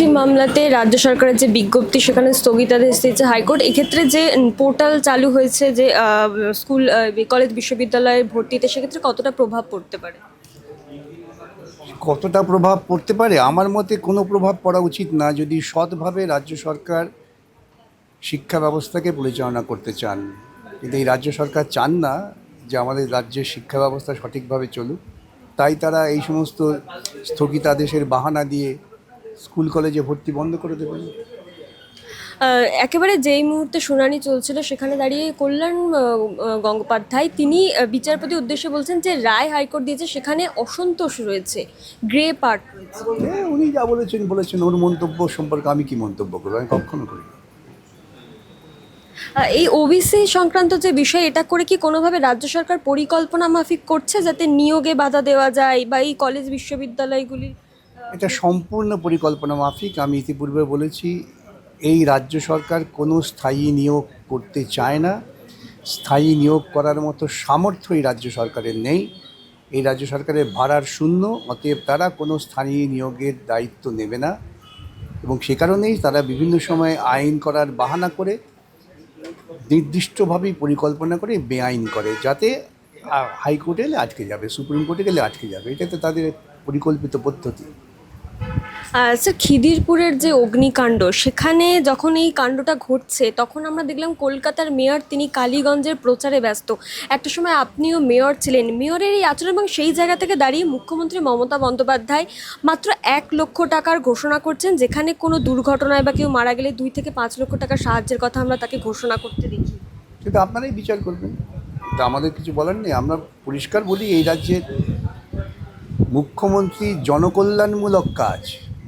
OBC মামলাতে রাজ্য সরকারের যে বিজ্ঞপ্তি, সেখানে স্থগিতাদেশ দিয়েছে হাইকোর্ট। এক্ষেত্রে যে পোর্টাল চালু হয়েছে যে স্কুল কলেজ বিশ্ববিদ্যালয়ে ভর্তিতে, সেক্ষেত্রে কতটা প্রভাব পড়তে পারে? কতটা প্রভাব পড়তে পারে? আমার মতে কোনো প্রভাব পড়া উচিত না যদি সৎভাবে রাজ্য সরকার শিক্ষা ব্যবস্থাকে পরিচালনা করতে চান। কিন্তু এই রাজ্য সরকার চান না যে আমাদের রাজ্যের শিক্ষা ব্যবস্থা সঠিকভাবে চলুক, তাই তারা এই সমস্ত স্থগিতাদেশের বাহানা দিয়ে স্কুল কলেজে ভর্তি বন্ধ করে দেবেন? একেবারে যেই মুহূর্তে শুনানি চলছিল সেখানে দাঁড়িয়ে কল্যাণ গঙ্গোপাধ্যায় তিনি আহ, বিচারপতির উদ্দেশ্যে বলছেন যে রায় হাইকোর্ট দিয়েছে সেখানে অসন্তোষ রয়েছে গ্রে পার্ট হ্যাঁ, উনি যা বলেছেন বলেছেন ওর মন্তব্য সম্পর্কে আমি কি মন্তব্য করব? আমি কখনো করি এই ওবিসি সংক্রান্ত যে বিষয় এটা করে কি কোনোভাবে রাজ্য সরকার পরিকল্পনা মাফিক করছে যাতে নিয়োগে বাধা দেওয়া যায় বা এই কলেজ বিশ্ববিদ্যালয়গুলি এটা সম্পূর্ণ পরিকল্পনা মাফিক। আমি ইতিপূর্বে বলেছি, এই রাজ্য সরকার কোনো স্থায়ী নিয়োগ করতে চায় না। স্থায়ী নিয়োগ করার মতো সামর্থ্য এই রাজ্য সরকারের নেই। এই রাজ্য সরকারের ভাড়ার শূন্য, অতএব তারা কোনো স্থায়ী নিয়োগের দায়িত্ব নেবে না। এবং সে কারণেই তারা বিভিন্ন সময় আইন করার বাহানা করে, নির্দিষ্টভাবেই পরিকল্পনা করে বেআইন করে, যাতে হাইকোর্টে গেলে আটকে যাবে, সুপ্রিম কোর্টে গেলে আটকে যাবে। এটা তো তাদের পরিকল্পিত পদ্ধতি। আচ্ছা খিদিরপুরের যে অগ্নিকাণ্ড, সেখানে যখন এই কাণ্ডটা ঘটছে, তখন আমরা দেখলাম কলকাতার মেয়র তিনি কালীগঞ্জের প্রচারে ব্যস্ত। একটা সময় আপনিও মেয়র ছিলেন। মেয়রের এই আচরণ এবং সেই জায়গা থেকে দাঁড়িয়ে মুখ্যমন্ত্রী মমতা বন্দ্যোপাধ্যায় মাত্র এক লক্ষ টাকার ঘোষণা করছেন, যেখানে কোনো দুর্ঘটনায় বা কেউ মারা গেলে দুই থেকে পাঁচ লক্ষ টাকার সাহায্যের কথা আমরা তাকে ঘোষণা করতে দেখি। সেটা আপনারাই বিচার করবেন। তা আমাদের কিছু বলার নেই। আমরা পরিষ্কার বলি, এই রাজ্যের মুখ্যমন্ত্রী জনকল্যাণমূলক কাজ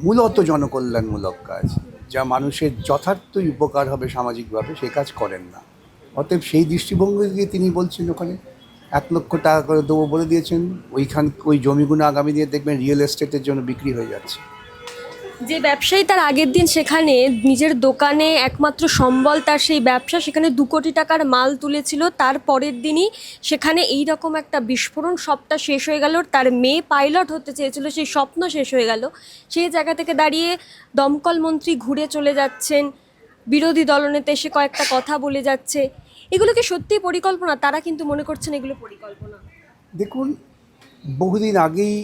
মূলত জনকল্যাণমূলক কাজ, যা মানুষের যথার্থই উপকার হবে সামাজিকভাবে, সে কাজ করেন না। অতএব সেই দৃষ্টিভঙ্গি দিয়ে তিনি বলছেন ওখানে, এক লক্ষ টাকা করে দেবো বলে দিয়েছেন, ওইখান, ওই জমিগুলো আগামী দিয়ে দেখবেন রিয়েল এস্টেটের জন্য বিক্রি হয়ে যাচ্ছে। যে ব্যবসায়ী তার আগের দিন সেখানে নিজের দোকানে একমাত্র সম্বল তার সেই ব্যবসা, সেখানে দু কোটি টাকার মাল তুলেছিল। তার পরের দিনই সেখানে এই রকম একটা বিস্ফোরণ, সবটা শেষ হয়ে গেল। তার মেয়ে পাইলট হতে চেয়েছিল, সেই স্বপ্ন শেষ হয়ে গেল। সেই জায়গা থেকে দাঁড়িয়ে দমকল মন্ত্রী ঘুরে চলে যাচ্ছেন। বিরোধী দলনেতা এসে কয়েকটা কথা বলে যাচ্ছে। এগুলো কি সত্যিই পরিকল্পনা? তারা কিন্তু মনে করছেন এগুলো পরিকল্পনা। দেখুন বহুদিন আগেই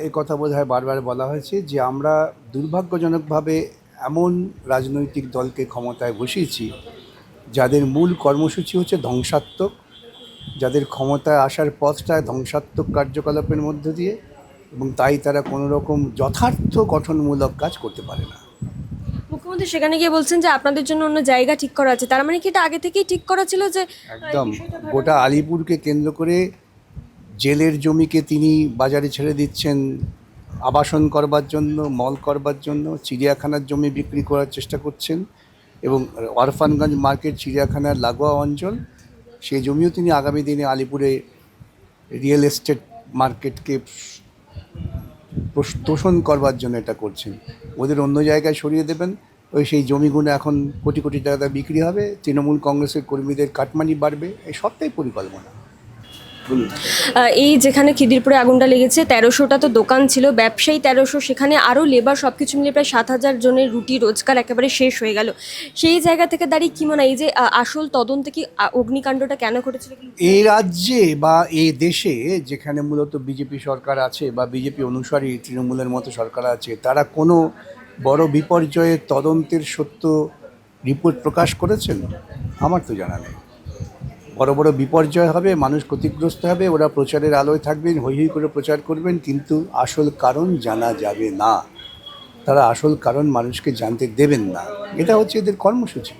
এ কথা বোধ হয় বারবার বলা হয়েছে যে আমরা দুর্ভাগ্যজনকভাবে এমন রাজনৈতিক দলকে ক্ষমতায় বসিয়েছি যাদের মূল কর্মসূচি হচ্ছে ধ্বংসাত্মক যাদের ক্ষমতায় আসার পথটা ধ্বংসাত্মক কার্যকলাপের মধ্য দিয়ে এবং তাই তারা কোনো রকম যথার্থ গঠনমূলক কাজ করতে পারে না। মুখ্যমন্ত্রী সেখানে গিয়ে বলছেন যে আপনাদের জন্য অন্য জায়গা ঠিক করা আছে তার মানে কি এটা আগে থেকেই ঠিক করা ছিল যে একদম। গোটা আলিপুরকে কেন্দ্র করে জেলের জমিকে তিনি বাজারে ছেড়ে দিচ্ছেন, আবাসন করবার জন্য, মল করবার জন্য, চিড়িয়াখানার জমি বিক্রি করার চেষ্টা করছেন এবং অরফানগঞ্জ মার্কেট চিড়িয়াখানার লাগোয়া অঞ্চল সেই জমিও তিনি আগামী দিনে আলিপুরে রিয়েল এস্টেট মার্কেটকে তোষণ করবার জন্য এটা করছেন। ওদের অন্য জায়গায় সরিয়ে দেবেন, ওই সেই জমিগুলো এখন কোটি কোটি টাকা বিক্রি হবে, তৃণমূল কংগ্রেসের কর্মীদের কাটমানি বাড়বে, এই সবটাই পরিকল্পনা। এই যেখানে খিদিরপুরে আগুনটা লেগেছে তেরোশোটা তো দোকান ছিল ব্যবসায়ী তেরোশো সেখানে আরও লেবার সব কিছু মিলিয়ে প্রায় সাত হাজার জনের রুটি রোজগার একেবারে শেষ হয়ে গেল। সেই জায়গা থেকে দাঁড়িয়ে কি মনে হয়? এই যে আসল তদন্তে কি অগ্নিকাণ্ডটা কেন ঘটেছিল এই রাজ্যে বা এই দেশে যেখানে মূলত বিজেপি সরকার আছে বা বিজেপি অনুসারী তৃণমূলের মতো সরকার আছে তারা কোনো বড় বিপর্যয়ের তদন্তের সত্য রিপোর্ট প্রকাশ করেছেন? আমার তো জানা নেই। বড় বড় বিপর্যয় হবে মানুষ ক্ষতিগ্রস্ত হবে ওরা প্রচারের আলোয় থাকবেন হৈ হৈ করে প্রচার করবেন কিন্তু আসল কারণ জানা যাবে না। তারা আসল কারণ মানুষকে জানতে দেবেন না। এটা হচ্ছে এদের কর্মসূচি।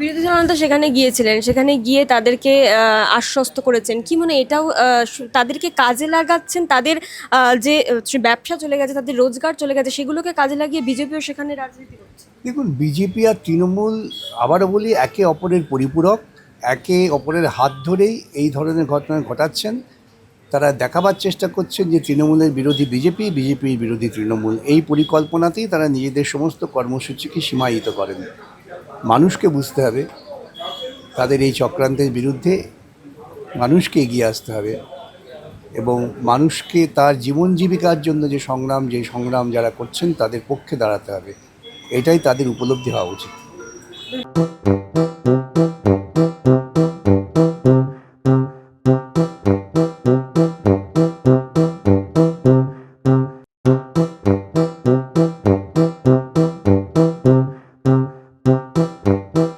বিরোধী দলনেতা সেখানে গিয়েছিলেন সেখানে গিয়ে তাদেরকে আশ্বস্ত করেছেন। কি মনে এটাও তাদেরকে কাজে লাগাচ্ছেন? তাদের যে ব্যবসা চলে গেছে তাদের রোজগার চলে গেছে সেগুলোকে কাজে লাগিয়ে বিজেপিও সেখানে রাজনীতি করছে। দেখুন বিজেপি আর তৃণমূল আবারও বলি একে অপরের পরিপূরক। একে অপরের হাত ধরেই এই ধরনের ঘটনা ঘটাচ্ছেন। তারা দেখাবার চেষ্টা করছেন যে তৃণমূলের বিরোধী বিজেপি, বিজেপির বিরোধী তৃণমূল। এই পরিকল্পনাতেই তারা নিজেদের সমস্ত কর্মসূচিকে সীমায়িত করেন। মানুষকে বুঝতে হবে, তাদের এই চক্রান্তের বিরুদ্ধে মানুষকে এগিয়ে আসতে হবে এবং মানুষকে তার জীবন জীবিকার জন্য যে সংগ্রাম যে সংগ্রাম যারা করছেন তাদের পক্ষে দাঁড়াতে হবে। এটাই তাদের উপলব্ধি হওয়া উচিত।